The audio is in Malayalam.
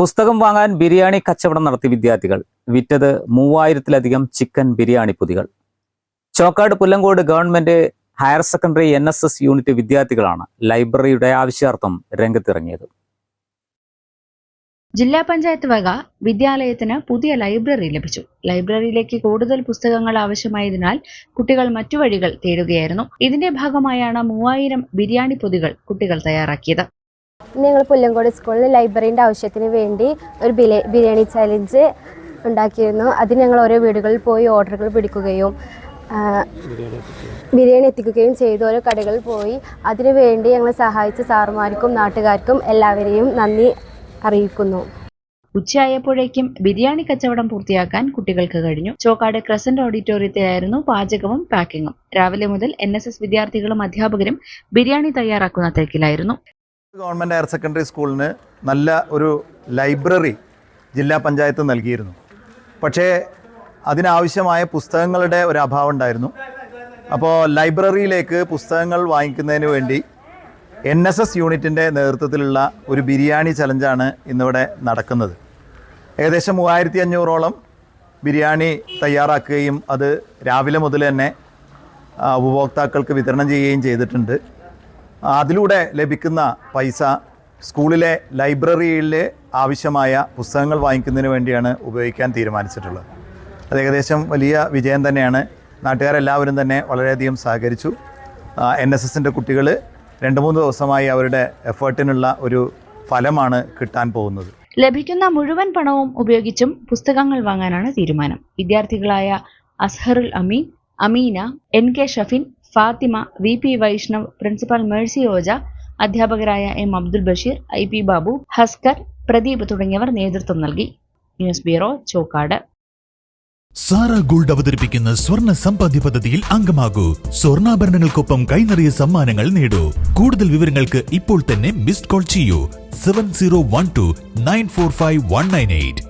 പുസ്തകം വാങ്ങാൻ ബിരിയാണി കച്ചവടം നടത്തി വിദ്യാർത്ഥികൾ. വിറ്റത് മൂവായിരത്തിലധികം ചിക്കൻ ബിരിയാണി പൊതികൾ. Chokkad Pullangode government higher secondary N S S unit വിദ്യാർത്ഥികളാണ് ലൈബ്രറിയുടെ ആവശ്യാർത്ഥം രംഗത്തിറങ്ങിയത്. ജില്ലാ പഞ്ചായത്ത് വക വിദ്യാലയത്തിന് പുതിയ ലൈബ്രറി ലഭിച്ചു. ലൈബ്രറിയിലേക്ക് കൂടുതൽ പുസ്തകങ്ങൾ ആവശ്യമായതിനാൽ കുട്ടികൾ മറ്റു വഴികൾ തേടുകയായിരുന്നു. ഇതിന്റെ ഭാഗമായാണ് മൂവായിരം ബിരിയാണി പൊതികൾ കുട്ടികൾ തയ്യാറാക്കിയത്. ഞങ്ങൾ പുല്ലങ്കോട് സ്കൂളിൽ ലൈബ്രറീന്റെ ആവശ്യത്തിന് വേണ്ടി ഒരു ബിരിയാണി ചലഞ്ച് ഉണ്ടാക്കിയിരുന്നു. അത് ഞങ്ങൾ ഓരോ വീടുകളിൽ പോയി ഓർഡറുകൾ പിടിക്കുകയും ബിരിയാണി എത്തിക്കുകയും ചെയ്തു. ഓരോ കടകളിൽ പോയി അതിനു വേണ്ടി ഞങ്ങളെ സഹായിച്ച സാറുമാർക്കും നാട്ടുകാർക്കും എല്ലാവരെയും നന്ദി അറിയിക്കുന്നു. ഉച്ചയായപ്പോഴേക്കും ബിരിയാണി കച്ചവടം പൂർത്തിയാക്കാൻ കുട്ടികൾക്ക് കഴിഞ്ഞു. ചോക്കാട് ക്രസന്റ് ഓഡിറ്റോറിയത്തിലായിരുന്നു പാചകവും പാക്കിങ്ങും. രാവിലെ മുതൽ എൻ വിദ്യാർത്ഥികളും അധ്യാപകരും ബിരിയാണി തയ്യാറാക്കുന്ന തിരക്കിലായിരുന്നു. ഗവൺമെന്റ് ഹയർ സെക്കൻഡറി സ്കൂളിന് നല്ല ഒരു ലൈബ്രറി ജില്ലാ പഞ്ചായത്ത് നൽകിയിരുന്നു. പക്ഷേ അതിനാവശ്യമായ പുസ്തകങ്ങളുടെ ഒരു അഭാവം ഉണ്ടായിരുന്നു. അപ്പോൾ ലൈബ്രറിയിലേക്ക് പുസ്തകങ്ങൾ വാങ്ങിക്കുന്നതിന് വേണ്ടി എൻ എസ് എസ് യൂണിറ്റിന്റെ നേതൃത്വത്തിലുള്ള ഒരു ബിരിയാണി ചലഞ്ചാണ് ഇന്നിവിടെ നടക്കുന്നത്. ഏകദേശം മൂവായിരത്തി അഞ്ഞൂറോളം ബിരിയാണി തയ്യാറാക്കുകയും അത് രാവിലെ മുതൽ തന്നെ ഉപഭോക്താക്കൾക്ക് വിതരണം ചെയ്യുകയും ചെയ്തിട്ടുണ്ട്. അതിലൂടെ ലഭിക്കുന്ന പൈസ സ്കൂളിലെ ലൈബ്രറിയിലെ ആവശ്യമായ പുസ്തകങ്ങൾ വാങ്ങിക്കുന്നതിന് വേണ്ടിയാണ് ഉപയോഗിക്കാൻ തീരുമാനിച്ചിട്ടുള്ളത്. അത് ഏകദേശം വലിയ വിജയം തന്നെയാണ്. നാട്ടുകാരെല്ലാവരും തന്നെ വളരെയധികം സഹകരിച്ചു. എൻ എസ് എസിന്റെ കുട്ടികൾ രണ്ട് മൂന്ന് ദിവസമായി അവരുടെ എഫേർട്ടിനുള്ള ഒരു ഫലമാണ് കിട്ടാൻ പോകുന്നത്. ലഭിക്കുന്ന മുഴുവൻ പണവും ഉപയോഗിച്ചും പുസ്തകങ്ങൾ വാങ്ങാനാണ് തീരുമാനം. വിദ്യാർത്ഥികളായ Azharul Ameen Ameena N K Shafin Fathima V P Vaishnav principal Mercy Oja അധ്യാപകരായ M Abdul Basheer I P Babu Haskar Pradeep തുടങ്ങിയവർ നേതൃത്വം നൽകി. News bureau Chokkad. Sara gold അവതരിപ്പിക്കുന്ന സ്വർണ സമ്പാദ്യ പദ്ധതിയിൽ അംഗമാകൂ. സ്വർണാഭരണങ്ങൾക്കൊപ്പം കൈനിറിയ സമ്മാനങ്ങൾ നേടൂ. കൂടുതൽ വിവരങ്ങൾക്ക് ഇപ്പോൾ തന്നെ മിസ്ഡ് കോൾ ചെയ്യൂ. Seven zero one two nine four five one nine eight.